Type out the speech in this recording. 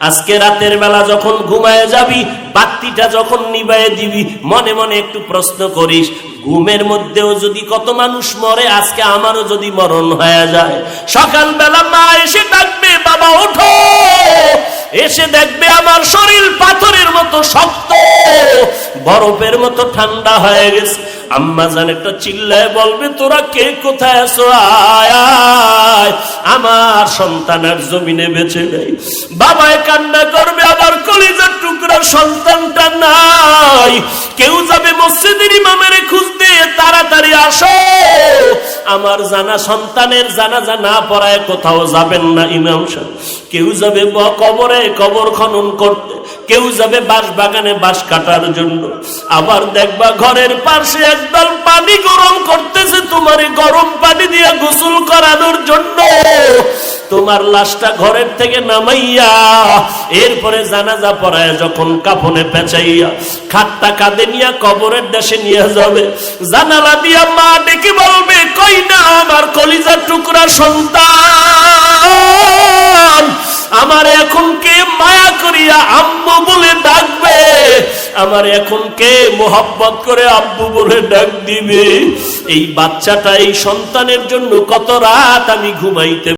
আজকে রাতের বেলা যখন ঘুমায় যাবি বাতিটা যখন নিবায়ে দিবি, মনে মনে একটু প্রশ্ন করিস, ঘুমের মধ্যেও যদি কত মানুষ মরে, আজকে আমারও যদি মরণ হয়ে যায়। সকালবেলা মা এসে ডাকবে, বাবা, ওঠো! এসে দেখবে আমার শরীর পাথরের মতো শক্ত। বরফের মতো ঠান্ডা হয়ে গেছে। আম্মা জান একটা চিল্লায় বলবে, তোরা কে? কোথায় আছো? আয় আমার আমার সন্তানের জমিনে বেঁচে নেই। বাবায় কান্না করবে, আবার কলিজার টুকরা সন্তানটা নাই। কেউ যাবে মসজিদের ইমামের খুঁজতে তাড়াতাড়ি আসো। আমার জানা সন্তানের জানাজা না পড়ায় কোথাও যাবেন না ইমাম সাহেব। কেউ যাবে কবরে কবর খনন করতে, কেউ যাবে বাঁশ বাগানে বাঁশ কাটার জন্য। আবার দেখবা ঘরের পাশে একদল পানি গরম করতেছে, তোমার গরম পানি দিয়ে গোসল করানোর জন্য। তোমার লাশটা ঘরের থেকে নামাইয়া, এরপরে জানাজা পড়ায় যখন কাফনে পেঁচাইয়া, খাটটা কাঁধে নিয়ে কবরের দেশে নিয়ে যাবে। জানালা দিয়া মা টুকরা সন্তান। আমার এখন কে মায়া করিয়া আম্মু বলে ডাকবে? আমার এখন কে মোহাব্বত করে আব্বু বলে ডাক দিবে? এই বাচ্চাটা, এই সন্তানের জন্য কত রাত আমি ঘুমাইতে